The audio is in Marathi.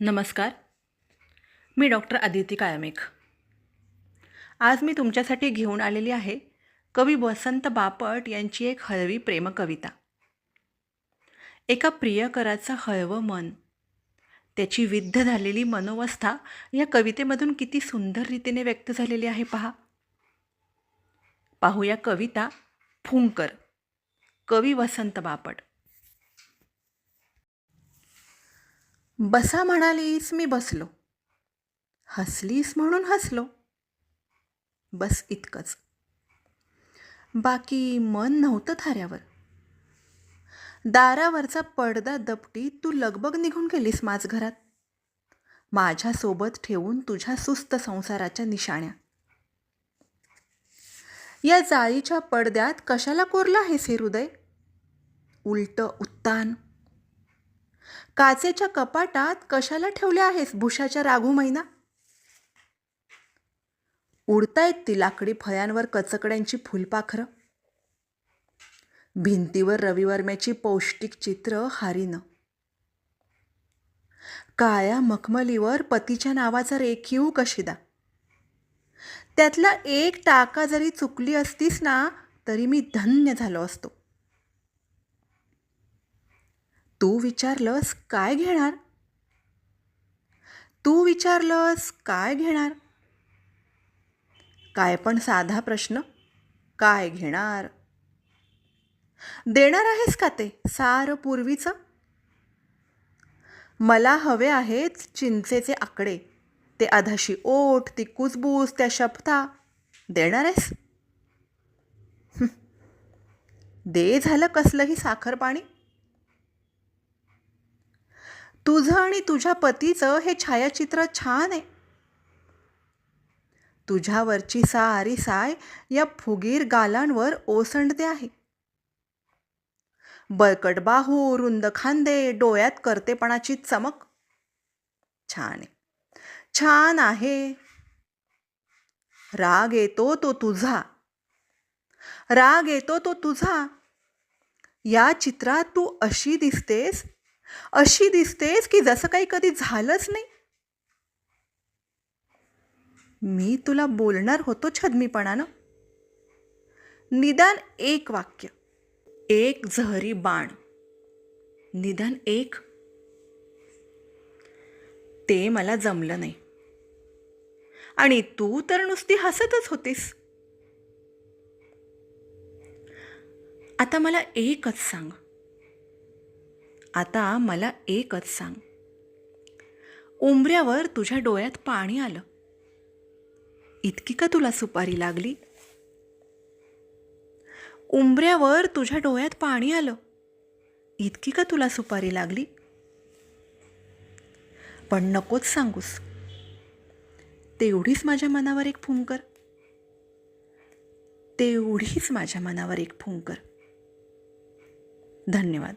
नमस्कार. मी डॉक्टर आदिती कायमेघ आज मी तुमच्यासाठी घेऊन आलेली आहे कवी वसंत बापट यांची एक हळवी प्रेमकविता. एका प्रियकराचं हळवं मन. त्याची विद्ध झालेली मनोवस्था या कवितेमधून किती सुंदर रीतीने व्यक्त झालेली आहे पहा. पाहूया कविता फुंकर कवी वसंत बापट. बसा म्हणालीस मी बसलो. हसलीस म्हणून हसलो. बस इतकंच. बाकी मन नव्हतं थाऱ्यावर. दारावरचा पडदा दपटी तू लगबग निघून गेलीस माझ घरात. माझ्यासोबत ठेवून तुझ्या सुस्त संसाराच्या निशाण्या. या जाळीच्या पडद्यात कशाला कोरला हे हृदय? उलट उत्तान. काचेच्या कपाटात कशाला ठेवल्या आहेस भुशाच्या राघू मैना? उडतायत ती लाकडी फळ्यांवर कचकड्यांची फुलपाखरं. भिंतीवर रविवर्म्याची पौष्टिक चित्र हारीनं. काळ्या मखमलीवर पतीच्या नावाचा रेखीव कशिदा. त्यातला एक टाका जरी चुकली असतीस ना तरी मी धन्य झालो असतो. तू विचारलंस काय घेणार? तू विचारलंस काय घेणार? काय पण साधा प्रश्न काय घेणार? देणार आहेस का ते सार पूर्वीचं? मला हवे आहेत चिंचेचे आकडे ते अधाशी ओठ ती कुजबूज त्या शपथा. देणार आहेस? दे झालं कसलंही साखर पाणी. तुझं आणि तुझ्या पतीचं हे छायाचित्र छान आहे. तुझ्यावरची सारी साय या फुगीर गालांवर ओसंडते आहे. बळकट बाहू रुंद खांदे डोळ्यात करतेपणाची चमक. छान आहे. छान आहे. राग येतो तो तुझा. राग येतो तो तुझा. या चित्रात तू अशी दिसतेस अशी दिसतेस की जसं काही कधी झालंच नाही. मी तुला बोलणार होतो छदमीपणानं. निदान एक वाक्य एक झहरी बाण. निदान एक. ते मला जमलं नाही. आणि तू तर नुसती हसतच होतीस. आता मला एकच सांग. आता मला एकच सांग. उंबऱ्यावर तुझ्या डोळ्यात पाणी आलं. इतकी का तुला सुपारी लागली? उंबऱ्यावर तुझ्या डोळ्यात पाणी आलं. इतकी का तुला सुपारी लागली? पण नकोच सांगूस. तेवढीच माझ्या मनावर एक फुंकर तेवढीच माझ्या मनावर एक फुंकर धन्यवाद.